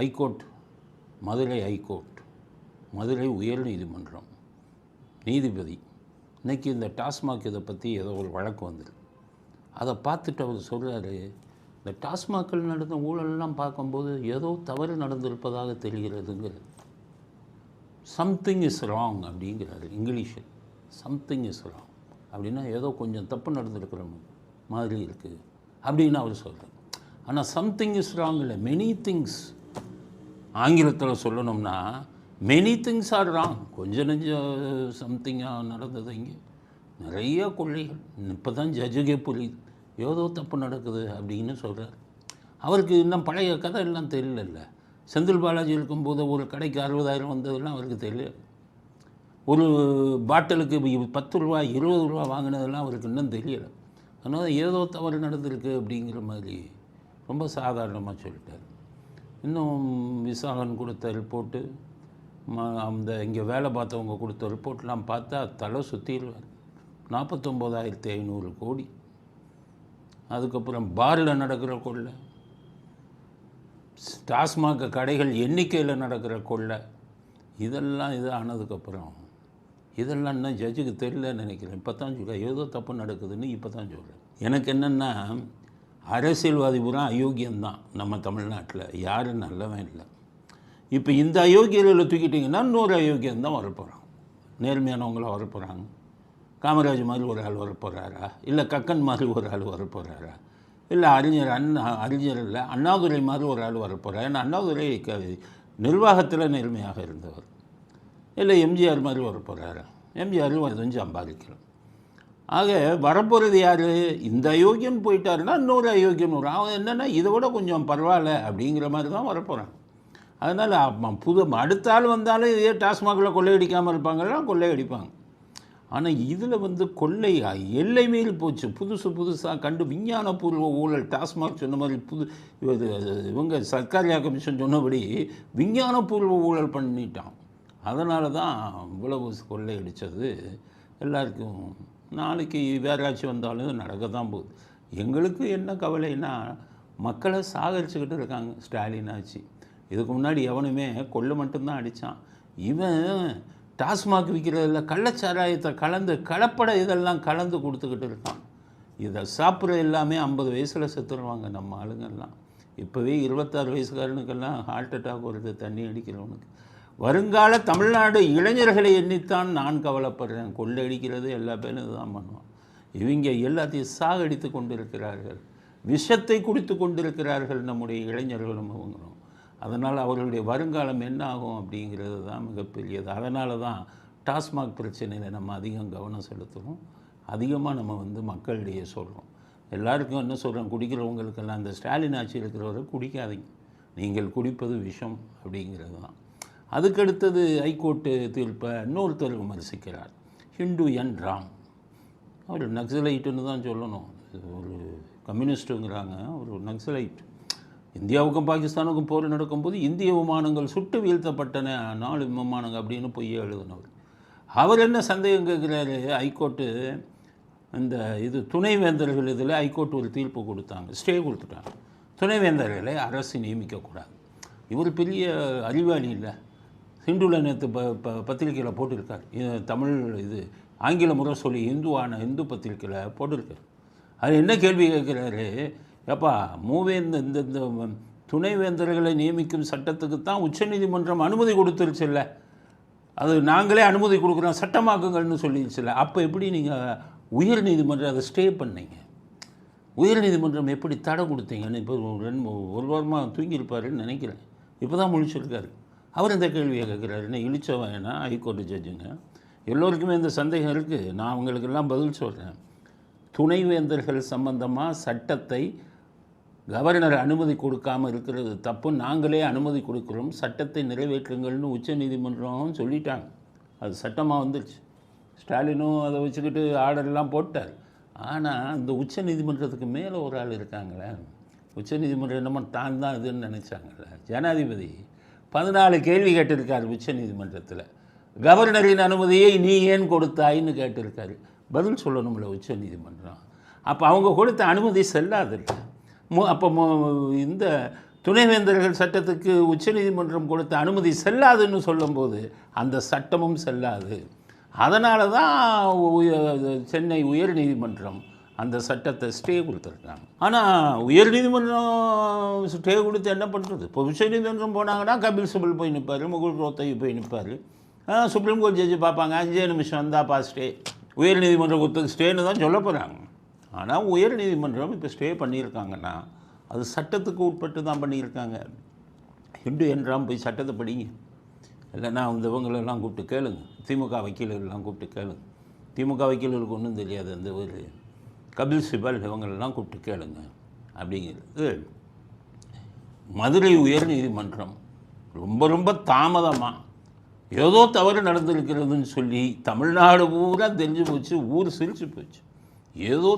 High court Madurai high court Madurai உயர் நீதிமன்றம் நீதிபதி. இன்றைக்கி இந்த டாஸ்மாக் இதை பற்றி ஏதோ ஒரு வழக்கு வந்தது அதை பார்த்துட்டு அவர் சொல்கிறாரு இந்த டாஸ்மாக்கில் நடந்த ஊழலெல்லாம் பார்க்கும்போது ஏதோ தவறு நடந்திருப்பதாக தெரிகிறதுங்கிறது சம்திங் இஸ் ராங் அப்படிங்கிறாரு இங்கிலீஷில். சம்திங் இஸ் ராங் அப்படின்னா ஏதோ கொஞ்சம் தப்பு நடந்திருக்கிற மாதிரி இருக்குது அப்படின்னு அவர் சொல்கிறார் ஆனால் சம்திங் இஸ் ராங் இல்லை மெனி திங்ஸ் ஆங்கிலத்தில் சொல்லணும்னா மெனி திங்ஸ் ஆர் ராங் கொஞ்சம் நெஞ்சம் சம்திங்காக நடந்தது இங்கே. நிறைய கொள்ளைகள். இப்போ தான் ஜட்ஜுக்கே புரியுது ஏதோ தப்பு நடக்குது அப்படின்னு சொல்கிறார் அவருக்கு இன்னும் பழைய கதை எல்லாம் தெரியல செந்தில் பாலாஜி இருக்கும்போது ஒரு கடைக்கு அறுபதாயிரம் வந்ததெல்லாம் அவருக்கு தெரியல. ஒரு பாட்டிலுக்கு பத்து ரூபா இருபது ரூபா வாங்கினதெல்லாம் அவருக்கு இன்னும் தெரியலை. அதனால் ஏதோ தவறு நடந்திருக்கு அப்படிங்கிற மாதிரி ரொம்ப சாதாரணமாக சொல்லிட்டார். இன்னும் விசாகன் கொடுத்த ரிப்போர்ட்டு ம அந்த இங்கே வேலை பார்த்தவங்க கொடுத்த ரிப்போர்ட்லாம் பார்த்தா தலை சுற்றிடுவார் நாற்பத்தொம்போதாயிரத்தி ஐநூறு கோடி. அதுக்கப்புறம் பாரில் நடக்கிற கொள்ளை டாஸ்மாக கடைகள் எண்ணிக்கையில் நடக்கிற கொள்ளை இதெல்லாம் இது ஆனதுக்கப்புறம் இதெல்லாம் இன்னும் ஜட்ஜுக்கு தெரியலன்னு நினைக்கிறேன். இப்போ தான் சொல்கிறேன் ஏதோ தப்பு நடக்குதுன்னு இப்போ தான் சொல்கிறேன் எனக்கு என்னென்னா அரசியல்வாதி பூரா அயோக்கியம்தான் நம்ம தமிழ்நாட்டில். யாரும் நல்லவன் இல்லை. இப்போ இந்த அயோக்கியர்களை தூக்கிட்டிங்கன்னா இன்னொரு அயோக்கியம் தான் வரப்போகிறான் நேர்மையானவங்களாம் வரப்போகிறாங்க காமராஜ் மாதிரி ஒரு ஆள் வரப்போகிறாரா இல்லை கக்கன் மாதிரி ஒரு ஆள் வரப்போகிறாரா இல்லை அறிஞர் அண்ணா அறிஞர் இல்லை அண்ணாதுரை மாதிரி ஒரு ஆள் வரப்போகிறார் ஏன்னா அண்ணாதுரை க நிர்வாகத்தில் நேர்மையாக இருந்தவர். இல்லை எம்ஜிஆர் மாதிரி வரப்போகிறாரா எம்ஜிஆர் கொஞ்சம் சம்பாதிக்கிறோம் ஆக வரப்போகிறது யார்? இந்த அயோக்கியன் போயிட்டாருன்னா இன்னொரு அயோக்கியன் வரும். அவன் என்னென்னா இதை விட கொஞ்சம் பரவாயில்ல அப்படிங்கிற மாதிரி தான் வரப்போகிறான் அதனால் புது அடுத்த ஆள் வந்தாலும் இதே டாஸ்மாகில் கொள்ளையடிக்காமல் இருப்பாங்கன்னா கொள்ளையடிப்பாங்க. ஆனால் இதில் வந்து கொள்ளை எல்லை மீறி போச்சு. புதுசு புதுசாக கண்டு விஞ்ஞானபூர்வ ஊழல் டாஸ்மாக் சொன்ன மாதிரி புது இது இவங்க சர்க்காரியா கமிஷன் சொன்னபடி விஞ்ஞானபூர்வ ஊழல் பண்ணிட்டான். அதனால தான் இவ்வளவு கொள்ளை அடித்தது எல்லாருக்கும் நாளைக்கு வேறாச்சும் வந்தாலும் நடக்க தான் போகுது. எங்களுக்கு என்ன கவலைன்னா மக்களை சாகரிச்சுக்கிட்டு இருக்காங்க ஸ்டாலின் ஆச்சு இதுக்கு முன்னாடி எவனுமே கொள்ளு மட்டும்தான் அடித்தான் இவன் டாஸ்மாக் விற்கிறதில்ல கள்ளச்சாராயத்தை கலந்து கலப்பட இதெல்லாம் கலந்து கொடுத்துக்கிட்டு இருக்கான். இதை சாப்பிட்ற எல்லாமே ஐம்பது வயசில் செத்துருவாங்க நம்ம ஆளுங்கெல்லாம். இப்போவே இருபத்தாறு வயசுக்காரனுக்கெல்லாம் ஹார்ட் அட்டாக் வருது தண்ணி அடிக்கிறவனுக்கு. வருங்கால தமிழ்நாடு இளைஞர்களை எண்ணித்தான் நான் கவலைப்படுறேன். கொள்ளடிக்கிறது எல்லா பேரும் இதுதான் பண்ணுவோம் இவங்க எல்லாத்தையும் சாகடித்து கொண்டிருக்கிறார்கள். விஷத்தை குடித்து கொண்டிருக்கிறார்கள் நம்முடைய இளைஞர்களும் அவங்களும். அதனால் அவர்களுடைய வருங்காலம் என்ன ஆகும் அப்படிங்கிறது தான் மிகப்பெரியது. அதனால தான் டாஸ்மாக் பிரச்சனையில் நம்ம அதிகம் கவனம் செலுத்துகிறோம் அதிகமாக நம்ம வந்து மக்களிடையே சொல்கிறோம் எல்லாருக்கும் என்ன சொல்கிறோம் குடிக்கிறவங்களுக்கெல்லாம் அந்த ஸ்டாலின் ஆட்சி இருக்கிறவரை குடிக்காதீங்க. நீங்கள் குடிப்பது விஷம் அப்படிங்கிறது தான். அதுக்கடுத்தது ஹைகோர்ட்டு தீர்ப்பை இன்னொருத்தர் விமர்சிக்கிறார். ஹிந்து என் ராம். அவர் நக்சலைட்டுன்னு தான் சொல்லணும். இது ஒரு கம்யூனிஸ்ட்டுங்கிறாங்க ஒரு நக்சலைட். இந்தியாவுக்கும் பாகிஸ்தானுக்கும் போர் நடக்கும்போது இந்திய விமானங்கள் சுட்டு வீழ்த்தப்பட்டன. நாலு விமானங்கள் அப்படின்னு பொய்யே எழுதினவர். அவர் என்ன சந்தேகம் கேட்குறாரு? ஹைகோர்ட்டு இந்த இது துணைவேந்தர்கள் இதில் ஹைகோர்ட் ஒரு தீர்ப்பு கொடுத்தாங்க. ஸ்டே கொடுத்துட்டாங்க. துணைவேந்தர்களை அரசு நியமிக்கக்கூடாது. இவர் பெரிய அறிவாளி இல்லை. ஹிந்துவில் நேற்று ப ப பத்திரிக்கையில் போட்டிருக்கார். இது தமிழ் இது ஆங்கில முறை சொல்லி இந்துவான இந்து பத்திரிக்கையில் போட்டிருக்கார். அது என்ன கேள்வி கேட்குறாரு? ஏப்பா மூவேந்த இந்த இந்த துணைவேந்தர்களை நியமிக்கும் சட்டத்துக்கு தான் உச்சநீதிமன்றம் அனுமதி கொடுத்துருச்சுல்ல அது நாங்களே அனுமதி கொடுக்குறோம் சட்டமாக்குங்கள்னு சொல்லிடுச்சுல்ல அப்போ எப்படி நீங்கள் உயர் நீதிமன்றம் அதை ஸ்டே பண்ணீங்க? உயர் நீதிமன்றம் எப்படி தடை கொடுத்தீங்கன்னு இப்போ ஒரு ரெண்டு ஒரு வாரமாக தூங்கியிருப்பாருன்னு நினைக்கிறேன். இப்போ தான் முழிச்சிருக்காரு. அவர் இந்த கேள்வியை கேட்குறாரு. என்ன இழிச்சவன் என்ன? ஹைகோர்ட்டு ஜட்ஜுங்க எல்லோருக்குமே இந்த சந்தேகம் இருக்குது நான் அவங்களுக்கெல்லாம் பதில் சொல்கிறேன் துணைவேந்தர்கள் சம்பந்தமாக சட்டத்தை கவர்னர் அனுமதி கொடுக்காமல் இருக்கிறது தப்பு. நாங்களே அனுமதி கொடுக்குறோம். சட்டத்தை நிறைவேற்றுங்கள்னு உச்சநீதிமன்றம் சொல்லிட்டாங்க. அது சட்டமாக வந்துருச்சு. ஸ்டாலினும் அதை வச்சுக்கிட்டு ஆர்டர்லாம் போட்டார். ஆனால் இந்த உச்சநீதிமன்றத்துக்கு மேலே ஒரு ஆள் இருக்காங்களே. உச்சநீதிமன்றம் என்னமோ தான் தான் இதுன்னு நினச்சாங்கல்ல. ஜனாதிபதி பதினாலு கேள்வி கேட்டிருக்காரு உச்சநீதிமன்றத்தில் கவர்னரின் அனுமதியை நீ ஏன் கொடுத்தாயின்னு கேட்டிருக்காரு. பதில் சொல்லணும்ல உச்சநீதிமன்றம் அப்போ அவங்க கொடுத்த அனுமதி செல்லாதில்ல மு அப்போ இந்த துணைவேந்தர்கள் சட்டத்துக்கு உச்சநீதிமன்றம் கொடுத்த அனுமதி செல்லாதுன்னு சொல்லும்போது அந்த சட்டமும் செல்லாது. அதனால தான் உய- சென்னை உயர்நீதிமன்றம் அந்த சட்டத்தை ஸ்டே கொடுத்துருக்காங்க. ஆனால் உயர்நீதிமன்றம் ஸ்டே கொடுத்து என்ன பண்ணுறது இப்போ உச்சநீதிமன்றம் போனாங்கன்னா கபில் சிபல் போய் நிற்பார் முகுல் ரோத்தகி போய் நிற்பார் சுப்ரீம் கோர்ட் ஜட்ஜி பார்ப்பாங்க அஞ்சே நிமிஷம் வந்தால் பா ஸ்டே. உயர்நீதிமன்றம் கொடுத்தது ஸ்டேன்னு தான் சொல்ல போகிறாங்க ஆனால் உயர்நீதிமன்றம் இப்போ ஸ்டே பண்ணியிருக்காங்கன்னா அது சட்டத்துக்கு உட்பட்டு தான் பண்ணியிருக்காங்க. ஹிண்டு என்றாம் போய் சட்டத்தை படிங்க. இல்லைன்னா அந்த இவங்களெல்லாம் கூப்பிட்டு கேளுங்க. திமுக வக்கீலர்கள்லாம் கூப்பிட்டு கேளுங்க. திமுக வக்கீலர்களுக்கு ஒன்றும் தெரியாது அந்த ஒரு கபில் சிபல் இவங்களெல்லாம் கூப்பிட்டு கேளுங்க. அப்படிங்கிறது மதுரை உயர் நீதிமன்றம். ரொம்ப ரொம்ப தாமதமாக ஏதோ தவறு நடந்திருக்கிறதுன்னு சொல்லி தமிழ்நாடு பூரா தெரிஞ்சு போச்சு ஊர் சிரிச்சு போச்சு. ஏதோ